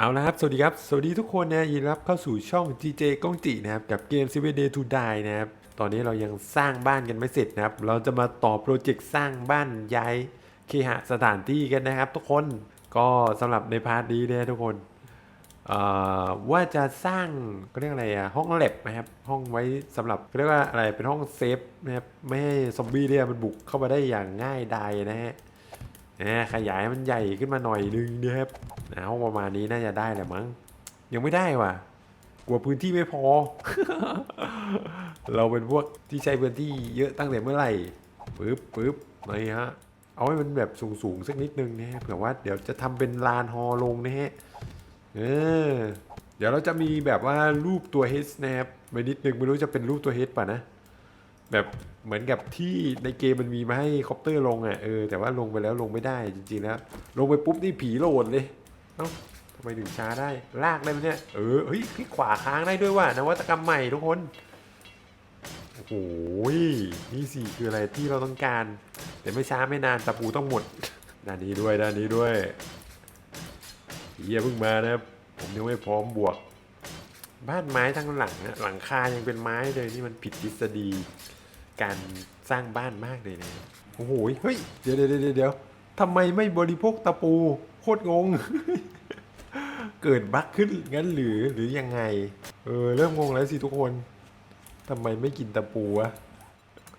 เอาละครับ สวัสดีครับ สวัสดีทุกคนนะยินรับเข้าสู่ช่อง GJ ก้องจินะครับ กับเกม Seven Day to Die นะครับ ตอนนี้เรายังสร้างบ้านกันไม่เสร็จนะครับ เราจะมาต่อโปรเจกต์สร้างบ้านย้ายเคหะสถานที่กันนะครับ ทุกคน ก็สำหรับในพาร์ทนี้นี่ยทุกคนว่าจะสร้างก็เรียกอะไรอะห้องแลบนะครับ ห้องไว้สำหรับเรียกว่าอะไรเป็นห้องเซฟนะครับไม่ให้ซอมบี้เนี่ยมันบุกเข้ามาได้อย่างง่ายดายนะฮะ ขยายมันใหญ่ขึ้นมาหน่อยนึงนะครับนะห้องประมาณนี้น่าจะได้แหละมั้ง ยังไม่ได้ว่ะ กลัวพื้นที่ไม่พอ เราเป็นพวกที่ใช้พื้นที่เยอะตั้งแต่เมื่อไหร่ปึ๊บปึ๊บนี่ฮะ เอาให้มันแบบสูงๆสักนิดนึงนะฮะเผื่อว่าเดี๋ยวจะทำเป็นลานฮอลงนะฮะ เออ เดี๋ยวเราจะมีแบบว่ารูปตัว H นะครับไปนิดนึงไม่รู้จะเป็นรูปตัว H ป่ะนะ แบบเหมือนกับที่ในเกมมันมีมาให้คอปเตอร์ลงอะเออแต่ว่าลงไปแล้วลงไม่ได้จริงๆแล้ว ลงไปปุ๊บนี่ผีโหลดเลยเอ้าทำไมถึงช้าได้ลากได้ไหมเนี่ยเออเฮ้ยคลิกขวาค้างได้ด้วยว่ะนวัตกรรมใหม่ทุกคนโอ้โหนี่สิคืออะไรที่เราต้องการ แต่ไม่ช้าไม่นานตะปูต้องหมดด้านนี้ด้วยด้านนี้ด้วยเฮียเพิ่งมานะผมยังไม่พร้อมบวก บ้านไม้ทั้งหลังอะหลังคายังเป็นไม้เลยนี่มันผิดทฤษฎี การสร้างบ้านมากเลยนะโอ้โหเฮ้ยเดี๋ยวเดี๋ยวเดี๋ยวเดี๋ยวทำไมไม่บริโภคตะปู โคตรงง เกิดบั๊กขึ้นงั้นหรือหรือยังไง เออเริ่มงงแล้วสิทุกคนทำไมไม่กินตะปูวะ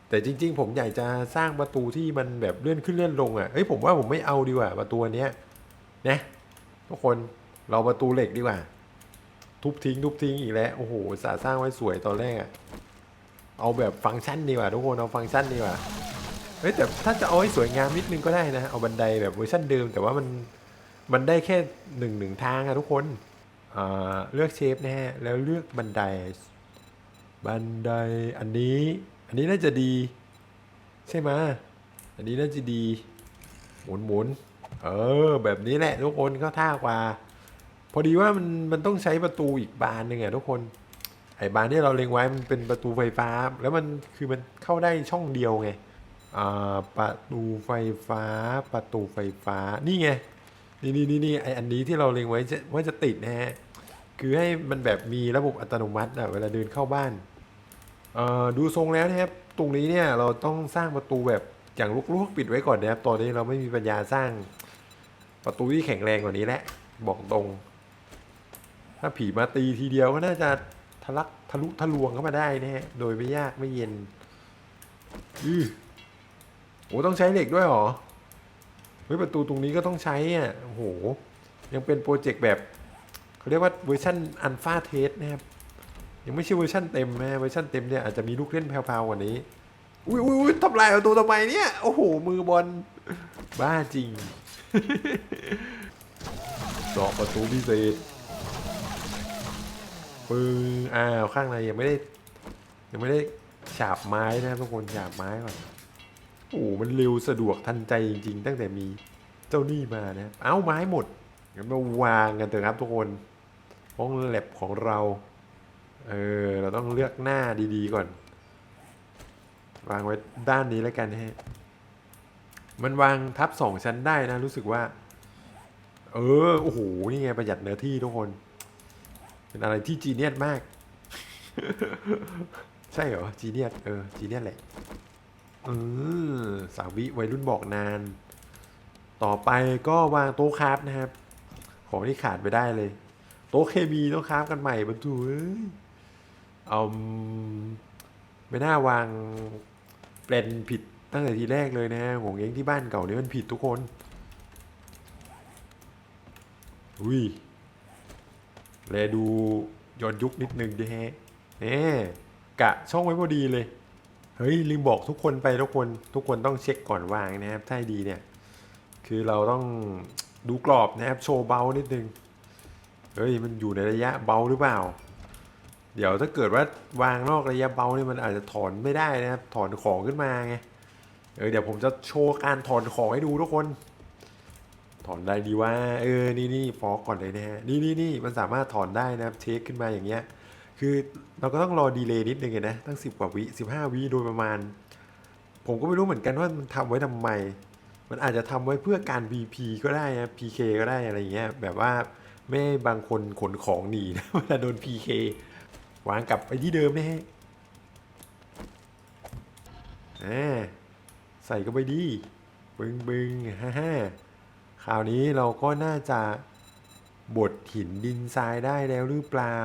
แต่จริง ๆ ผมอยากจะสร้างประตูที่มันแบบเลื่อนขึ้นเลื่อนลงอะเฮ้ยผมว่าผมไม่เอาดีกว่าประตูอันเนี้ยนะทุกคนเราประตูเหล็กดีกว่า ทุบทิ้งทุบทิ้งอีกแล้วโอ้โหสาสร้างไว้สวยตอนแรกอะ เอาแบบฟังก์ชันดีกว่าทุกคนเอาฟังก์ชันดีกว่าเฮ้ยแต่ถ้าจะเอาให้สวยงามนิดนึงก็ได้นะ เอาบันไดแบบเวอร์ชันเดิม แต่ว่ามันมันได้แค่หนึ่งหนึ่งทางอะทุกคนเลือกเชฟนะฮะแล้วเลือกบันได บันไดอันนี้ อันนี้น่าจะดี ใช่ไหมอันนี้น่าจะดี หมุนหมุนเออแบบนี้แหละทุกคนก็ท่ากว่า พอดีว่ามันมันต้องใช้ประตูอีกบานหนึ่งอะทุกคน ไอ้บานที่เราเล็งไว้มันเป็นประตูไฟฟ้า แล้วมันคือมันเข้าได้ช่องเดียวไงอ่าประตูไฟฟ้า ประตูไฟฟ้านี่ไงนี่นี่นี่นี่ไออันนี้ที่เราเล็งไว้จะว่าจะติดนะฮะคือให้มันแบบมีระบบอัตโนมัติอะเวลาเดินเข้าบ้านเอ่อดูทรงแล้วนะครับตรงนี้เนี่ยเราต้องสร้างประตูแบบอย่างลุกๆปิดไว้ก่อนนะครับตอนนี้เราไม่มีปัญญาสร้างประตูที่แข็งแรงกว่านี้แหละบอกตรง ถ้าผีมาตีทีเดียวก็น่าจะะลักทะลุทะลวงเข้ามาได้นะฮะ โดยไม่ยากไม่เย็น อือโอ้ต้องใช้เหล็กด้วยเหรอ เฮ้ยประตูตรงนี้ก็ต้องใช้อะ โอ้โห ยังเป็นโปรเจกต์แบบเขาเรียกว่าเวอร์ชันอันฟาเทสนะครับ ยังไม่ใช่เวอร์ชันเต็มนะเวอร์ชันเต็มเนี่ยอาจจะมีลูกเล่นแผ่วๆกว่านี้อุ้ยอุ้ยอุ้ยทำลายประตูทำไมเนี่ย โอ้โห มือบอล บ้าจริงดอกประตูพิเศษ ปึ้งอ้าวข้างในยังไม่ได้ ยังไม่ได้ฉาบไม้นะทุกคนฉาบไม้ก่อนโอ้โหมันเร็วสะดวกทันใจจริง ๆ ตั้งแต่มีเจ้านี่มานะ เอ้าไม้หมดงั้นมาวางกันเถอะครับทุกคนห้องแลบของเรา เออ เราต้องเลือกหน้าดีๆก่อน วางไว้ด้านนี้แล้วกันฮะมันวางทับสองชั้นได้นะ รู้สึกว่า เออ โอ้โห นี่ไงประหยัดเนื้อที่ทุกคน เป็นอะไรที่จีเนียสมาก ใช่เหรอ จีเนียสเออ จีเนียสแหละเออสาวิวัยรุ่นบอกนาน ต่อไปก็วางโต๊ะคราฟนะครับ ของที่ขาดไปได้เลย โต๊ะเคมีต้องคราฟกันใหม่บรรทุเอ้ยเอาไม่น่าวางแปลนผิดตั้งแต่ทีแรกเลยนะของเองที่บ้านเก่านี่มันผิดทุกคนอุ้ย แลดูย้อนยุคนิดนึงดิฮะเน่กะช่องไว้พอดีเลย เฮ้ยลืมบอกทุกคนไปทุกคนทุกคนต้องเช็คก่อนวางนะครับถ้าดีเนี่ย คือเราต้องดูกรอบนะครับโชว์เบานิดนึง เฮ้ยมันอยู่ในระยะเบาหรือเปล่า เดี๋ยวถ้าเกิดว่าวางนอกระยะเบาเนี่ยมันอาจจะถอนไม่ได้นะครับถอนของขึ้นมาไง เออเดี๋ยวผมจะโชว์การถอนของให้ดูทุกคน ถอนได้ดีว่า เออ นี่นี่ฟอกก่อนเลยนะฮะ นี่นี่นี่มันสามารถถอนได้นะครับ เทคขึ้นมาอย่างเงี้ย คือเราก็ต้องรอดีเลย์นิดนึงนะ ตั้งสิบกว่าวิสิบห้าวิโดยประมาณ ผมก็ไม่รู้เหมือนกันว่ามันทำไว้ทำไม มันอาจจะทำไว้เพื่อการ VP ก็ได้นะ PK ก็ได้อะไรเงี้ย แบบว่าไม่บางคนขนของหนีนะเวลาโดน PK วางกลับไปที่เดิมนะฮะอ่าใส่ก็ไปดี บึงบึงฮ่าฮ่า คราวนี้เราก็น่าจะบดหินดินทรายได้แล้วหรือเปล่า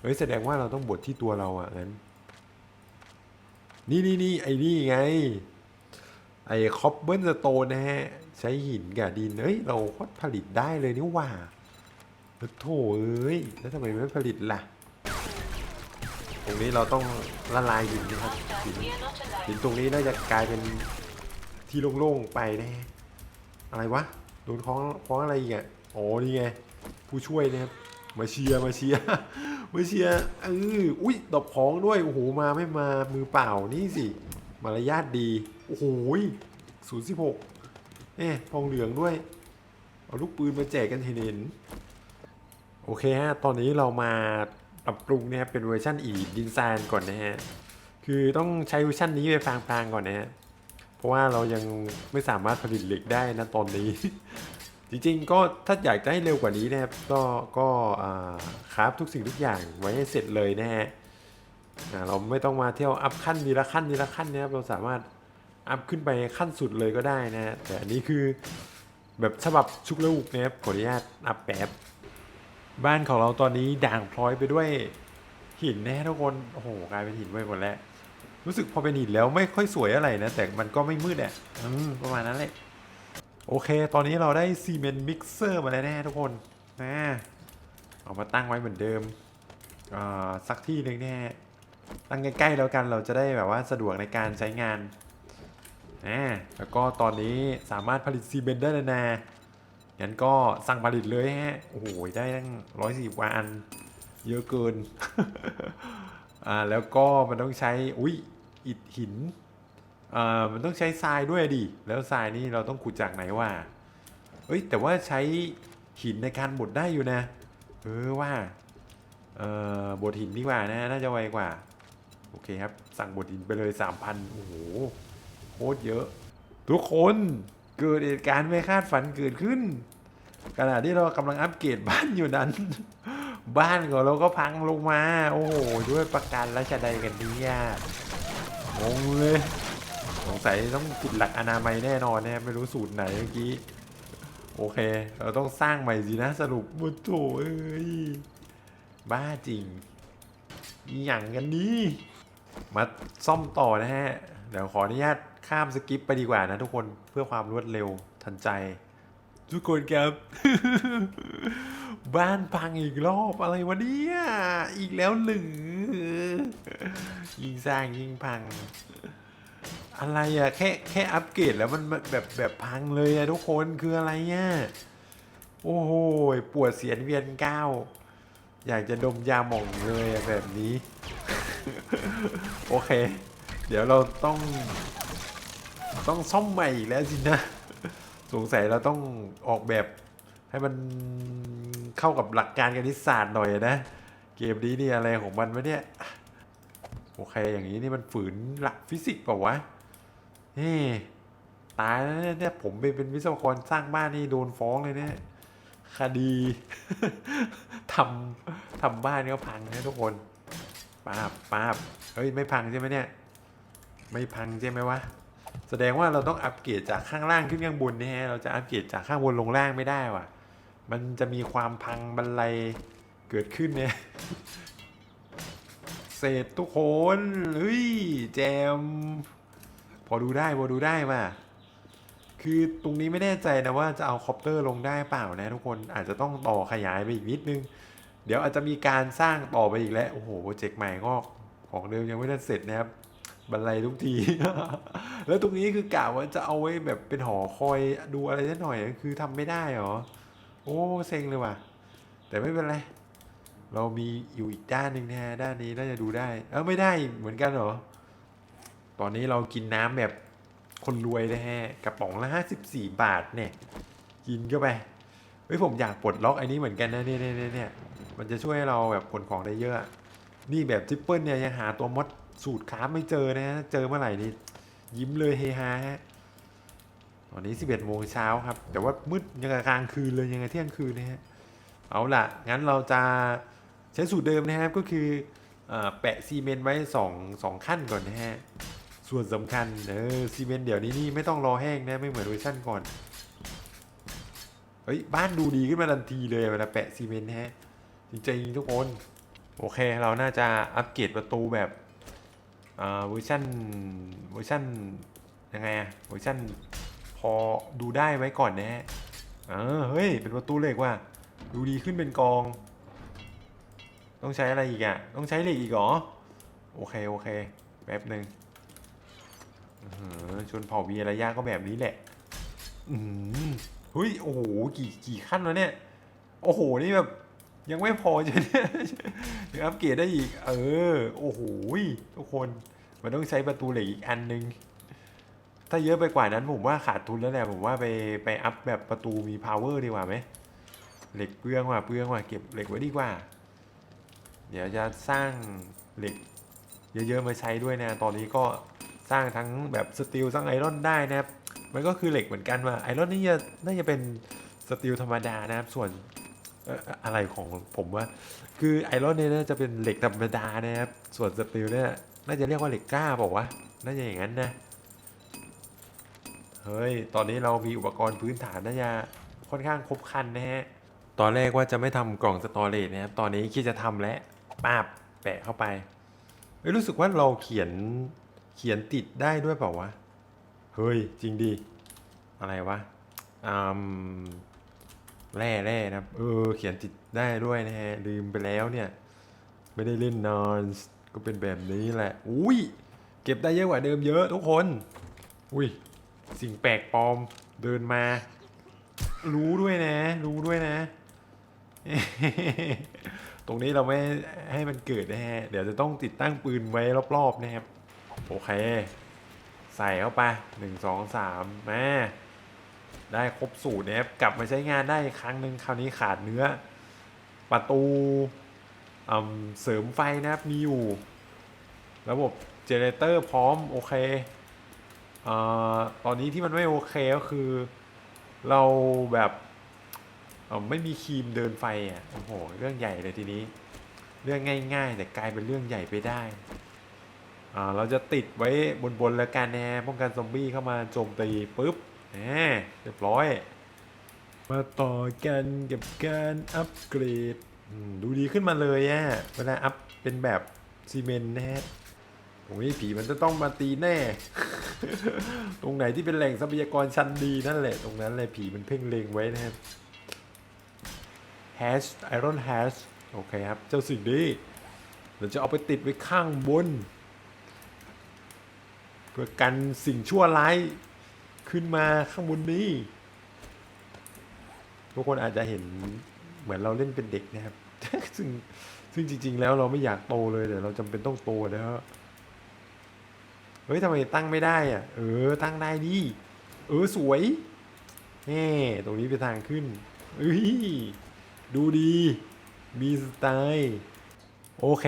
เฮ้ยแสดงว่าเราต้องบดที่ตัวเราอะงั้น นี่นี่นี่ไอ้นี่ไง ไอ้คอปเบิลสโตนนะฮะ ใช้หินกับดิน เฮ้ย เราก็ผลิตได้เลยนี่ว่าโถเอ้ย แล้วทำไมไม่ผลิตล่ะ ตรงนี้เราต้องละลายหินนะครับหินหินตรงนี้น่าจะกลายเป็นที่โล่งๆไปนะฮะ อะไรวะโดนคล้องคล้องอะไรอีกอะอ๋อนี่ไงผู้ช่วยนะครับมาเชียร์มาเชียร์มาเชียร์เอออุ้ยดอกของด้วยโอ้โหมาไม่มามือเปล่านี่สิมารยาทดีโอ้โหศูนย์สิบหกเอ๊ะทองเหลืองด้วยเอาลูกปืนมาแจกกันเห็นเห็นโอเคฮะตอนนี้เรามาปรับปรุงนะครับเป็นเวอร์ชันอีดินซานก่อนนะฮะคือต้องใช้เวอร์ชันนี้ไปพลางๆก่อนนะฮะ เพราะว่าเรายังไม่สามารถผลิตเหล็กได้นะตอนนี้ จริงๆก็ถ้าอยากจะให้เร็วกว่านี้นะครับ ก็ก็อ่าคราฟทุกสิ่งทุกอย่างไว้ให้เสร็จเลยนะฮะเราไม่ต้องมาเที่ยวอัพขั้นทีละขั้นทีละขั้นนะครับ เราสามารถอัพขึ้นไปขั้นสุดเลยก็ได้นะฮะแต่อันนี้คือแบบฉบับชุกลูกนะครับขออนุญาตอัพแป๊บบ้านของเราตอนนี้ด่างพลอยไปด้วยหินแน่ทุกคน โอ้โห กลายเป็นหินไปหมดแล้ว รู้สึกพอเป็นหินแล้วไม่ค่อยสวยอะไรนะ แต่มันก็ไม่มืดอะอประมาณนั้นแหละโอเค ตอนนี้เราได้ซีเมนต์มิกเซอร์มาแล้วแน่ทุกคนนะเอามาตั้งไว้เหมือนเดิมอ่าสักที่หนึ่งแน่ตั้งใกล้ๆแล้วกันเราจะได้แบบว่าสะดวกในการใช้งานนะแล้วก็ตอนนี้สามารถผลิตซีเมนต์ได้แล้วนะงั้นก็สั่งผลิตเลยฮะ โอ้โห ได้ตั้งร้อยสี่กว่าอัน เยอะเกิน อ่า แล้วก็มันต้องใช้ อุ้ย อิฐหินอ่ามันต้องใช้ทรายด้วยดิ แล้วทรายนี่เราต้องขุดจากไหนวะเอ้ยแต่ว่าใช้หินในการบดได้อยู่นะ เออว่าเอ่อบดหินดีกว่านะน่าจะไวกว่า โอเคครับ สั่งบดหินไปเลย 3,000 โอ้โหโคตรเยอะ ทุกคนเกิดเหตุการณ์ไม่คาดฝันเกิดขึ้นขณะที่เรากำลังอัปเกรดบ้านอยู่นั้น บ้านของเราก็พังลงมา โอ้โหด้วยประกันราชใดกันเนี่ย งงเลยสงสัยต้องผิดหลักอนามัยแน่นอนเนี่ยไม่รู้สูตรไหนเมื่อกี้ โอเค เราต้องสร้างใหม่สินะสรุปบุโถเอ้ยบ้าจริงอย่างกันนี้มาซ่อมต่อนะฮะ เดี๋ยวขออนุญาตข้ามสกิปไปดีกว่านะทุกคนเพื่อความรวดเร็วทันใจ ทุกคนครับ บ้านพังอีกรอบอะไรวะเนี่ย อีกแล้วหรือยิงสร้างยิงพัง อะไรอะแค่แค่อัปเกรดแล้วมันแบบแบบพังเลยอะทุกคนคืออะไรเนี่ยโอ้โหปวดเสียนเวียนก้าวอยากจะดมยาหม่องเลยอะแบบนี้ โอเค เดี๋ยวเราต้อง ต้องซ่อมใหม่แล้วสินะ สงสัยเราต้องออกแบบ ให้มันเข้ากับหลักการคณิตศาสตร์หน่อยนะ เกมนี้นี่อะไรของมันวะเนี่ย โอเค อย่างนี้นี่มันฝืนหลักฟิสิกส์เปล่าวะเฮ้ตายแล้วเนี่ยผมไปเป็นวิศวกรสร้างบ้านนี่โดนฟ้องเลยเนี่ยคดีทำทำบ้านก็พังนะทุกคนป้าบป้าบเฮ้ยไม่พังใช่ไหมเนี่ย ไม่พังใช่ไหมวะแสดงว่าเราต้องอัปเกรดจากข้างล่างขึ้นข้างบนนี่ฮะเราจะอัปเกรดจากข้างบนลงล่างไม่ได้ว่ะ มันจะมีความพังบันไลเกิดขึ้นเนี่ย เศษทุกคนเฮ้ยแจม พอดูได้พอดูได้ว่ะ คือตรงนี้ไม่แน่ใจนะว่าจะเอาคอปเตอร์ลงได้เปล่านะทุกคนอาจจะต้องต่อขยายไปอีกนิดนึง เดี๋ยวอาจจะมีการสร้างต่อไปอีกแล้วโอ้โหโปรเจกต์ใหม่ก็ของเดิมยังไม่ได้เสร็จนะครับบันไลทุกที แล้วตรงนี้คือกะว่าจะเอาไว้แบบเป็นหอคอยดูอะไรนิดหน่อย คือทำไม่ได้เหรอ โอ้เซ็งเลยว่ะ แต่ไม่เป็นไร เรามีอยู่อีกด้านหนึ่งนะด้านนี้น่าจะดูได้ เออไม่ได้เหมือนกันเหรอ ตอนนี้เรากินน้ำแบบคนรวยนะฮะกระป๋องละห้าสิบสี่บาทเนี่ย กินเข้าไปเฮ้ยผมอยากปลดล็อกไอ้นี้เหมือนกันนะเนี่ยเนี่ยเนี่ยมันจะช่วยให้เราแบบขนของได้เยอะ นี่แบบทิปเปิลเนี่ยยังหาตัวมดสูตรคราฟไม่เจอนะ เจอเมื่อไหร่นี่ยิ้มเลยเฮฮาฮะ ตอนนี้ 11โมงเช้าครับ แต่ว่ามืดยังกับกลางคืนเลยยังไงเที่ยงคืนนะฮะเอาล่ะ งั้นเราจะใช้สูตรเดิมนะครับก็คืออแปะซีเมนต์ไว้สองสองขั้นก่อนนะฮะส่วนสำคัญเออซีเมนต์เดี๋ยวนี้นี่ไม่ต้องรอแห้งนะไม่เหมือนเวอร์ชันก่อนเฮ้ยบ้านดูดีขึ้นมาทันทีเลยเวลาแปะซีเมนต์นะฮะจริงๆทุกคนโอเคเราน่าจะอัปเกรดประตูแบบเวอร์ชันเวอร์ชันยังไงอะเวอร์ชัน อดูได้ไว้ก่อนนะฮะเออเฮ้ย เป็นประตูเหล็กว่ะ ดูดีขึ้นเป็นกอง ต้องใช้อะไรอีกอะต้องใช้เหล็กอีกเหรอ โอเค โอเค แป๊บหนึ่งอื้ออชนเผ่าวีระยะก็แบบนี้แหละ อืมเฮ้ย โอ้โห กี่ กี่ขั้นแล้วเนี่ย โอ้โห นี่แบบ ยังไม่พอจะเนี่ยยังอัปเกรดได้อีก เออ โอ้โห ทุกคน มันต้องใช้ประตูเหล็กอีกอันนึง ถ้าเยอะไปกว่านั้นผมว่าขาดทุนแล้วแหละผมว่าไปไปอัพแบบประตูมี power ดีกว่าไหมเหล็กเปลืองว่ะเปลืองว่ะเก็บเหล็กไว้ดีกว่า เดี๋ยวจะสร้างเหล็ก เยอะๆมาใช้ด้วยนะ ตอนนี้ก็สร้างทั้งแบบสตีลสร้างไอรอนได้นะครับ มันก็คือเหล็กเหมือนกันว่าไอรอนนี่จะน่าจะเป็นสตีลธรรมดานะครับ ส่วนอะไรของผมว่า คือไอรอนเนี่ยน่าจะเป็นเหล็กธรรมดานะครับ ส่วนสตีลเนี่ยน่าจะเรียกว่าเหล็กกล้าบอกว่าน่าจะอย่างนั้นนะ เฮ้ย ตอนนี้เรามีอุปกรณ์พื้นฐานน่าจะค่อนข้างครบครันนะฮะ ตอนแรกว่าจะไม่ทำกล่องสตอเรจนะครับ ตอนนี้คิดจะทำแล้วป้าบแปะเข้าไปเอ้ยรู้สึกว่าเราเขียนเขียนติดได้ด้วยเปล่าวะ เฮ้ย จริงดิอะไรวะอืมแร่แร่นะครับ เออ เขียนติดได้ด้วยนะฮะ ลืมไปแล้วเนี่ย ไม่ได้เล่นนานก็เป็นแบบนี้แหละ อุ้ย เก็บได้เยอะกว่าเดิมเยอะทุกคน อุ้ย สิ่งแปลกปลอมเดินมา รู้ด้วยนะ รู้ด้วยนะ ตรงนี้เราไม่ให้มันเกิดนะฮะ เดี๋ยวจะต้องติดตั้งปืนไว้รอบๆนะครับ โอเค ใส่เข้าไปหนึ่งสองสามมาได้ครบสูตรนะครับ กลับมาใช้งานได้ครั้งหนึ่งคราวนี้ขาดเนื้อ ประตูอืมเสริมไฟนะครับมีอยู่ ระบบเจเนเตอร์พร้อม โอเค อตอนนี้ที่มันไม่โอเคก็คือ เราแบบไม่มีครีมเดินไฟอะโอ้โหเรื่องใหญ่เลยทีนี้ เรื่องง่าย ๆ แต่กลายเป็นเรื่องใหญ่ไปได้เราจะติดไว้บนๆแล้วกันนะป้องกันซอมบี้เข้ามาโจมตีปุ๊บแหมเรียบร้อย มาต่อกันกับการอัปเกรดดูดีขึ้นมาเลยอะเวลาอัพเป็นแบบซีเมนต์นะฮะ โอ้ยผีมันจะต้องมาตีแน่ ตรงไหนที่เป็นแหล่งทรัพยากรชั้นดีนั่นแหละ ตรงนั้นเลยผีมันเพ่งเลงไว้นะครับ hash iron hash โอเคครับ เจ้าสิ่งนี้เราจะเอาไปติดไว้ข้างบน เพื่อกันสิ่งชั่วร้ายขึ้นมาข้างบนนี้ ทุกคนอาจจะเห็นเหมือนเราเล่นเป็นเด็กนะครับ ซึ่งซึ่งจริง ๆ แล้วเราไม่อยากโตเลยแต่เราจำเป็นต้องโตนะฮะ เฮ้ยทำไมตั้งไม่ได้อะ เออ ตั้งได้ดิเออสวยแน่ตรงนี้เป็นทางขึ้นเอ้ยดูดี มีสไตล์โอเค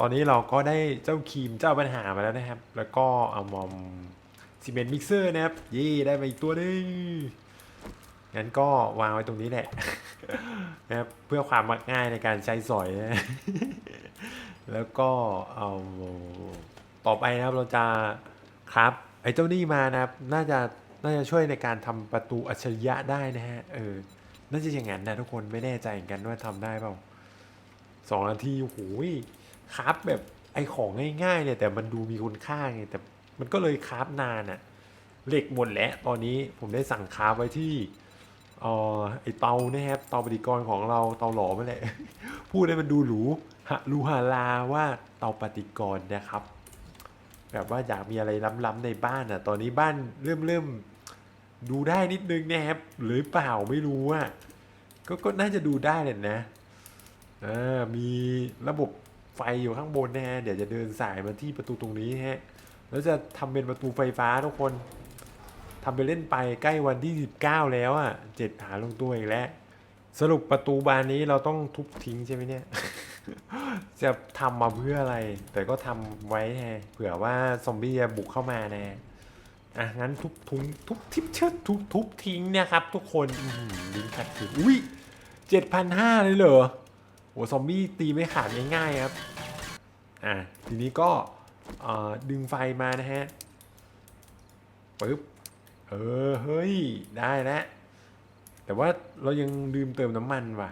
ตอนนี้เราก็ได้เจ้าครีมเจ้าปัญหามาแล้วนะครับ แล้วก็เอามอมซีเมนต์มิกเซอร์นะครับ เย่ได้มาอีกตัวหนึงงั้นก็วางไว้ตรงนี้แหละนะครับเพื่อความง่ายในการใช้สอยนะแล้วก็เอา ต่อไปนะครับเราจะครับไอ้เจ้านี่มานะครับ น่าจะน่าจะช่วยในการทำประตูอัจฉริยะได้นะฮะเออน่าจะอย่างนั้นนะทุกคนไม่แน่ใจเหมือนกันว่าทำได้เปล่าสองนาทีโอ้โหครับแบบไอของง่ายๆเนี่ยแต่มันดูมีคุณค่าไงแต่มันก็เลยคราฟนานอะเหล็กหมดแล้วตอนนี้ผมได้สั่งคราฟไว้ที่เอ่อไอเตาเนี่ยครับเตาปฏิกรณ์ของเราเตาหลอมนั่นแหละพูดให้มันดูหรูฮะรูฮาลาว่าเตาปฏิกรณ์นะครับ แบบว่าอยากมีอะไรล้ำๆในบ้านอะ ตอนนี้บ้านเริ่มเริ่มดูได้นิดนึงนะครับหรือเปล่าไม่รู้อะก็ก็น่าจะดูได้เลยนะอ่ามีระบบไฟอยู่ข้างบนนะฮะเดี๋ยวจะเดินสายมาที่ประตูตรงนี้ฮะแล้วจะทำเป็นประตูไฟฟ้าทุกคนทำไปเล่นไปใกล้วันที่ 19 แล้วอะเจ็ดหาลงตัวอีกแล้ว สรุปประตูบานนี้เราต้องทุบทิ้งใช่ไหมเนี่ย จะทำมาเพื่ออะไร แต่ก็ทำไว้แน่เผื่อว่าซอมบี้จะบุกเข้ามาแน่อะงั้นทุบทุงทุบทิปเชิดทุบทุบทิ้งเนี่ยครับ ทุกคนอืลิงขัดขืนอุ้ยเจ็ดพันห้าเลยเหรอโอ้ซอมบี้ตีไม่ขาดง่ายๆครับ อะทีนี้ก็ดึงไฟมานะฮะปึ๊บเออเฮ้ย ได้แล้วแต่ว่าเรายังลืมเติมน้ำมันว่ะ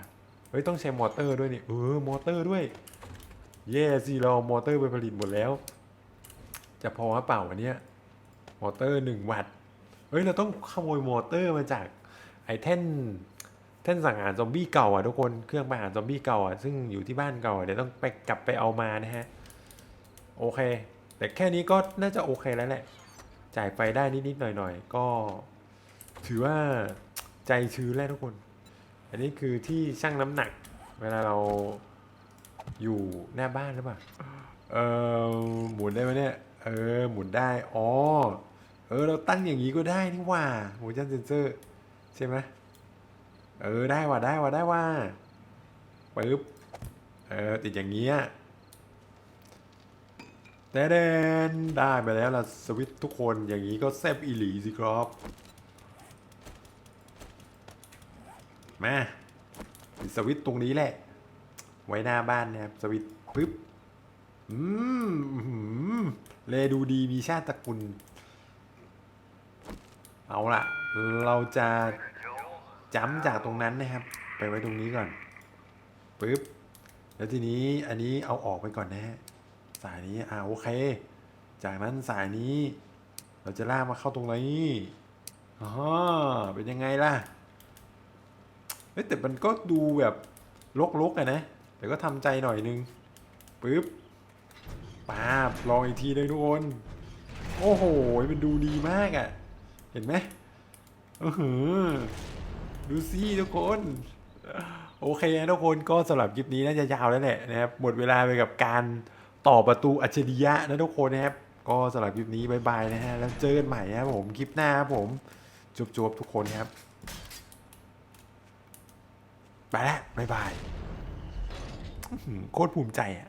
ฮ้ยต้องใช้มอเตอร์ด้วยนี่เออมอเตอร์ด้วยเย่สิเรามอเตอร์ไปผลิตหมดแล้ว จะพอหรือเปล่าวันเนี้ยมอเตอร์หนึ่งวัตต์เฮ้ยเราต้องขโมยมอเตอร์มาจากไอ้แท่นแท่นสังหารซอมบี้เก่าอะทุกคนเครื่องประหารซอมบี้เก่าอะซึ่งอยู่ที่บ้านเก่าอะเดี๋ยวต้องไปกลับไปเอามานะฮะโอเค แต่แค่นี้ก็น่าจะโอเคแล้วแหละ จ่ายไฟได้นิดๆหน่อยๆก็ ถือว่าใจชื้นแล้วทุกคน อันนี้คือที่ชั่งน้ำหนัก เวลาเราอยู่หน้าบ้านหรือเปล่า เออหมุนได้ไหมเนี่ย เออ หมุนได้ อ๋อ เออ เราตั้งอย่างนี้ก็ได้นี่ว่า motion sensor ใช่ไหมเออ ได้ว่ะได้ว่ะได้ว่ะปึ๊บ เออ ติดอย่างเงี้ยแต่เดนได้ไปแล้วล่ะสวิตทุกคนอย่างนี้ก็แซบอีหลีสิครับ มาติดสวิตช์ตรงนี้แหละ ไว้หน้าบ้านนะครับสวิตช์ปึ๊บอืมเลดูดีมีชาติตระกุลเอาละเราจะจ้ำจากตรงนั้นนะครับ ไปไว้ตรงนี้ก่อนปึ๊บแล้วทีนี้อันนี้เอาออกไปก่อนนะฮะสายนี้อ่าโอเค จากนั้นสายนี้ เราจะลากมาเข้าตรงนี้อ๋อเป็นยังไงล่ะ เฮ้ยแต่มันก็ดูแบบลกๆอะนะ แต่ก็ทำใจหน่อยนึงปึ๊บป้าบลองอีกทีเลยทุกคน โอ้โห มันดูดีมากอะ่ะ เห็นไหมเออหือดูสิทุกคน โอเคนะทุกคนก็สำหรับคลิปนี้น่าจะยาวแล้วแหละนะครับ หมดเวลาไปกับการต่อประตูอัจฉริยะนะทุกคนนะครับ ก็สำหรับคลิปนี้บายบายนะฮะ แล้วเจอกันใหม่นะครับผมคลิปหน้าครับผมจบๆทุกคนครับ ไปแล้วบายบายโคตรภูมิใจอะ